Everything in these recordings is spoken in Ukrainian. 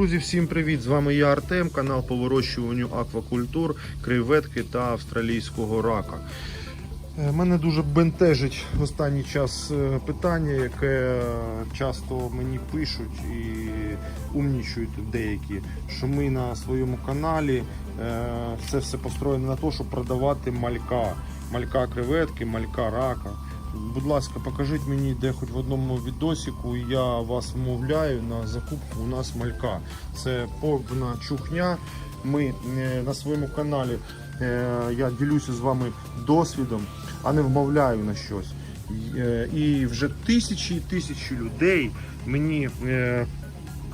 Друзі, всім привіт! З вами я Артем, канал по вирощуванню аквакультур, креветки та австралійського рака. Е, Мене дуже бентежить в останній час е, питання, яке часто мені пишуть і умнічують деякі, що ми на своєму каналі е, це все построєно на те, щоб продавати малька, малька креветки, малька рака. Будь ласка, покажіть мені, де хоч в одному відосіку я вас вмовляю на закупку у нас малька. Це повна чухня. Ми е, на своєму каналі е, я ділюся з вами досвідом, а не вмовляю на щось. Е, І вже тисячі і тисячі людей мені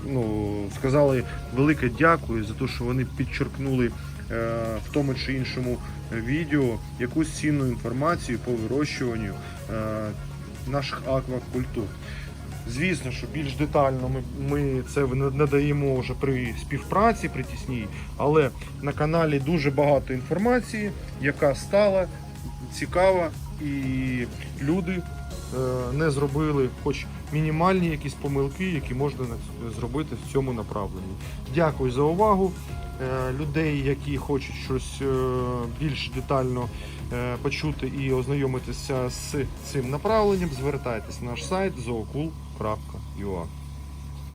ну, сказали велике дякую за те, що вони підчеркнули в тому чи іншому відео якусь цінну інформацію по вирощуванню е, наших аквакультур. Звісно, що більш детально ми, ми це надаємо вже при співпраці, при тісній, але на каналі дуже багато інформації, яка стала цікава, і люди е, не зробили хоч мінімальні якісь помилки, які можна зробити в цьому направленні. Дякую за увагу. Е, Людей, які хочуть щось е, більш детально е, почути і ознайомитися з цим направленням, звертайтесь на наш сайт zookul.ua.